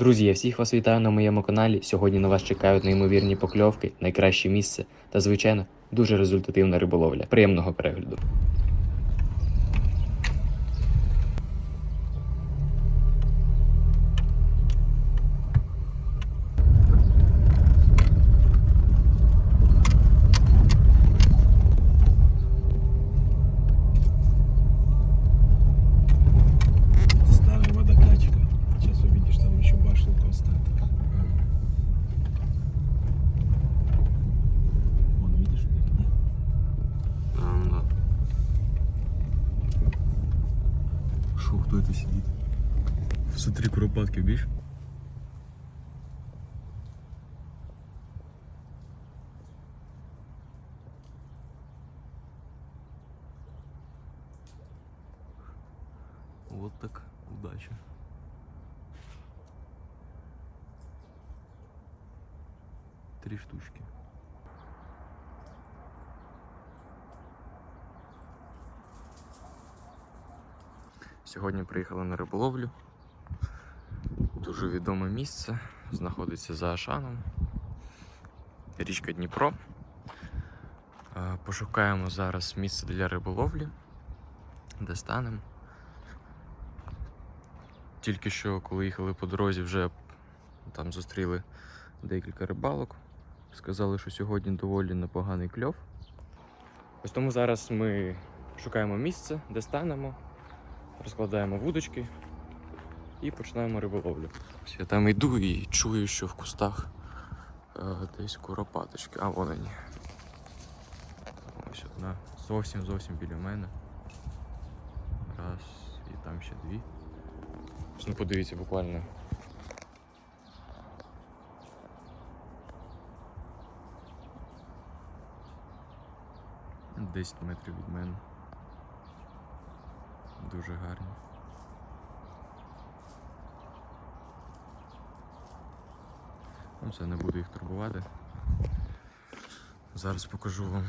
Друзі, я всіх вас вітаю на моєму каналі. Сьогодні на вас чекають неймовірні покльовки, найкраще місце та, звичайно, дуже результативна риболовля. Приємного перегляду. Куропатки. Вот так удача. Три штучки. Сьогодні приїхали на риболовлю. Дуже відоме місце. Знаходиться за Ашаном. Річка Дніпро. Е, Пошукаємо зараз місце для риболовлі, де станемо. Тільки що, коли їхали по дорозі, вже там зустріли декілька рибалок. Сказали, що сьогодні доволі непоганий кльов. Ось тому зараз ми шукаємо місце, де станемо, розкладаємо вудочки і починаємо риболовлю. Ось Я там йду і чую, що в кустах е, десь куропаточки. А вон вони. Ось одна зовсім зовсім біля мене. Раз, і там ще дві. Ну подивіться буквально. Десять метрів від мене. Дуже гарні. Ну, це не буду їх турбувати. Зараз покажу вам.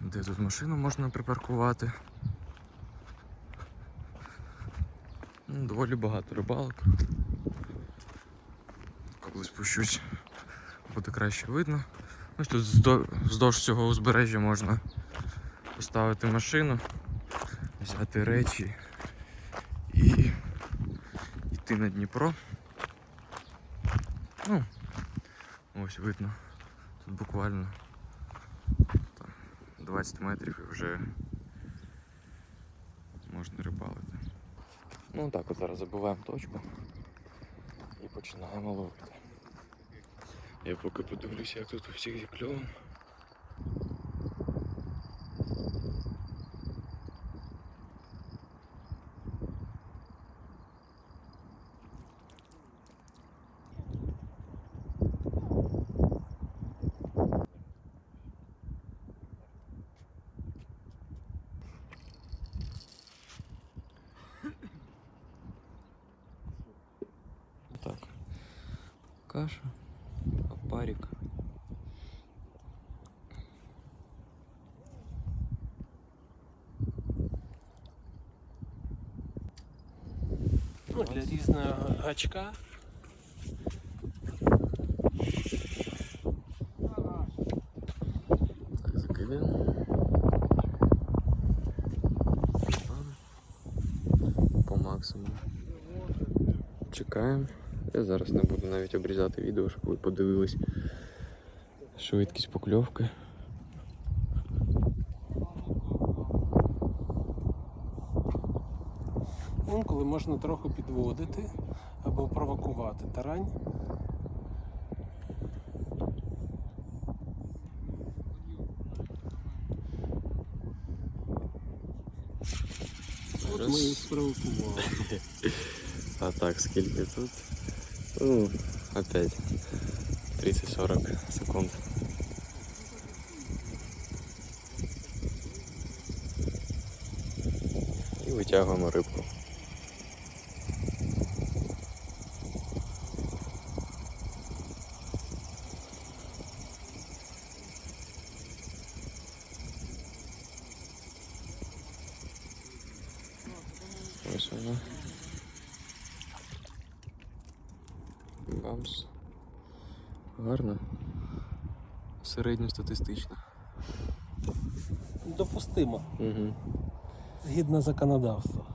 Де тут машину можна припаркувати. Ну, доволі багато рибалок. Коли спущусь, буде краще видно. Ось тут вздовж цього узбережжя можна поставити машину, взяти речі йти на Дніпро. Ну, ось видно. Тут буквально там, 20 метрів і вже можна рибалити. Ну так от зараз забуваємо точку і починаємо ловити. Я поки подивлюся, як тут у всіх зі Каша, опарик. Ну, для різного гачка. Так, закидаємо. По максимуму. Чекаємо. Я зараз не буду навіть обрізати відео, щоб ви подивились швидкість покльовки. Коли можна трохи підводити або провокувати тарань. От ми і спровокували. А так, скільки тут? Ну, опять 30-40 секунд. І витягуємо рибку. Ось вона. Бамс. Гарно. Середньостатистично. Допустимо, Угу. згідно законодавства.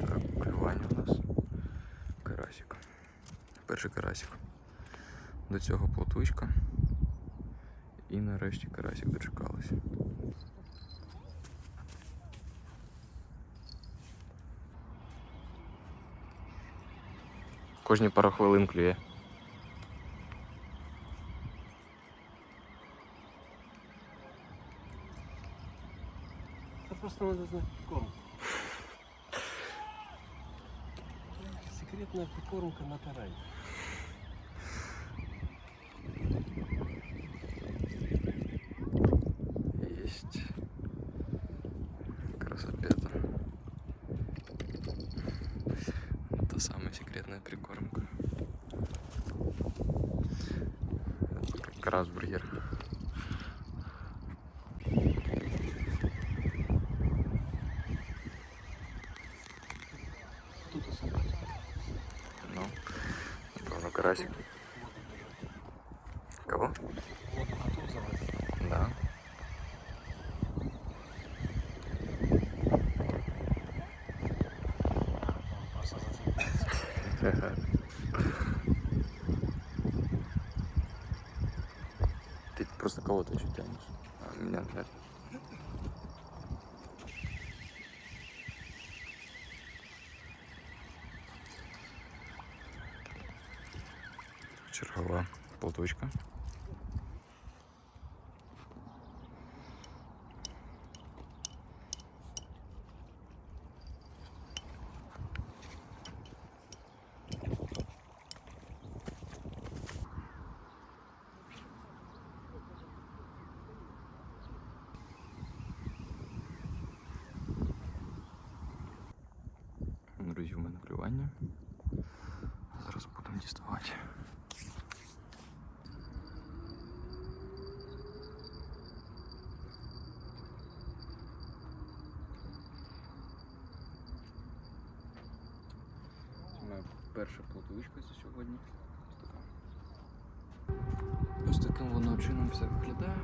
Так, клювання у нас. Карасик. Перший карасик. До цього плотвичка. І нарешті карасик дочекалися. Кожні пару хвилин клює. Це просто треба знати корм. Секретна прикормка на тарань. Красбургер. Тут усе. Ну, напевно, карасик. Кого? От готов залазити. Да. Просто просто кого-то еще тянешь. А меня нет. Друзі, у мене клювання. Зараз будемо діставати. Моя перша плотвичка за сьогодні. Ось така. Ось таким воно чином все виглядає.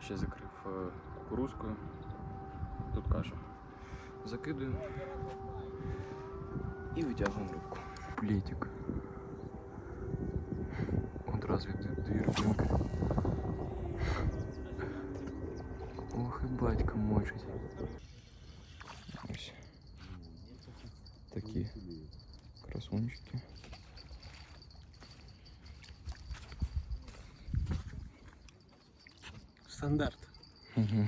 Ще закрив е, кукурузкою. Тут каша. Закидую і витягуємо рибку. Плетик. Одразу від дві рибинки. Ох і батько мочить. Ось. Такі красунчики. Стандарт. Угу.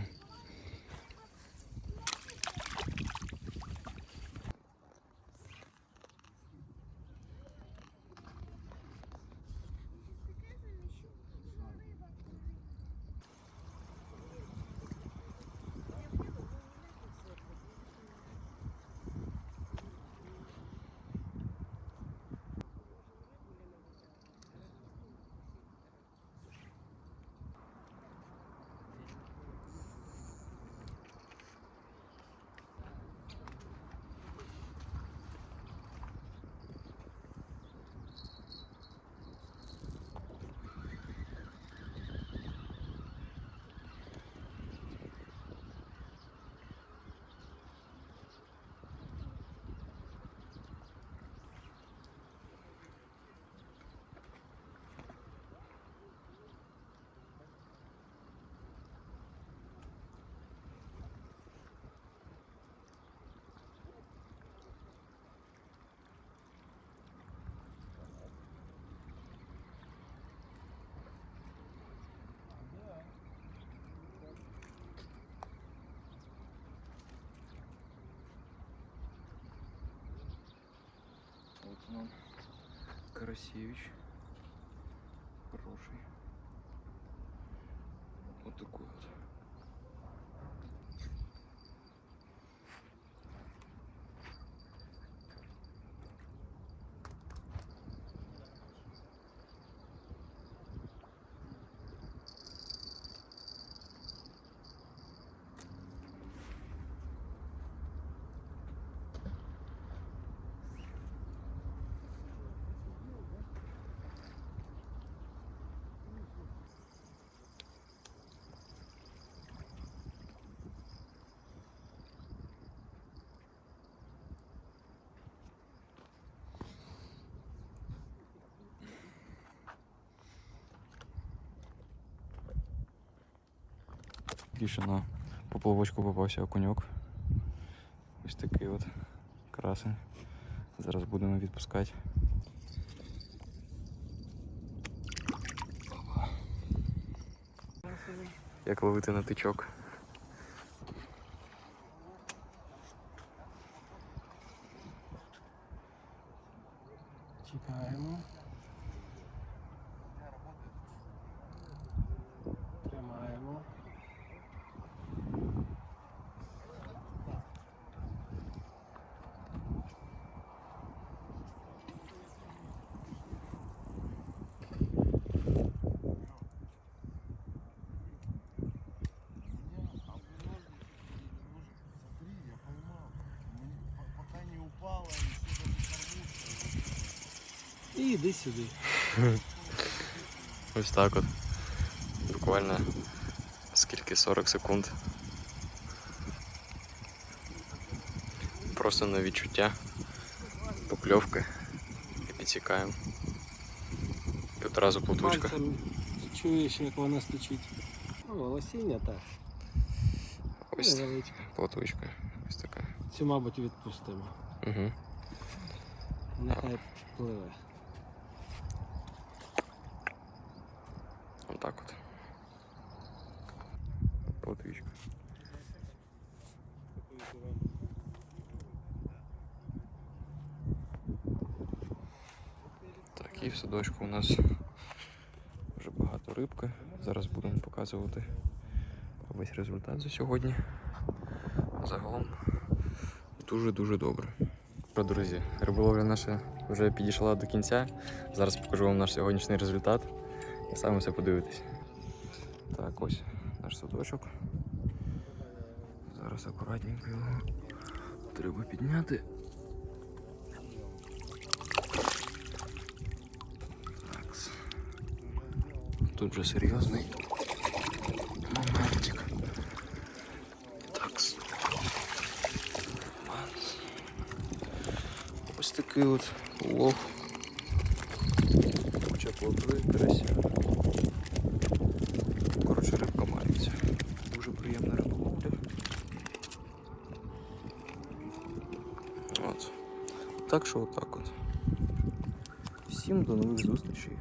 Карасевич. Хороший. Вот такой вот. Тільки що на поплавочку попався окуньок. Ось такий от красень. Зараз будемо відпускати. Як ловити на тичок. Кормушка. І йди сюди. Ось так от. Буквально скільки 40 секунд. Просто на відчуття. Покльовки. І підсікаємо. І одразу плотучка. Пальцем чуєш, як вона стучить. О, лосіння так. Ось Невеличка. плотучка. Ось така. Цю, мабуть, відпустимо. Угу. Нехай пливе. Отак от. Плотвічка. Так, і в садочку у нас вже багато рибки. Зараз будемо показувати весь результат за сьогодні. Загалом дуже-дуже добре. Що, друзі, риболовля наша вже підійшла до кінця. Зараз покажу вам наш сьогоднішній результат. Все подивитесь. Так, ось наш садочок. Зараз акуратненько його треба підняти. Такс. Тут вже серйозний моментик. Ось такий от лов. Куча плотви, карася. Коротше, рибка мається. Дуже приємна риболовля. От. Так що отак от. Всім до нових зустрічей.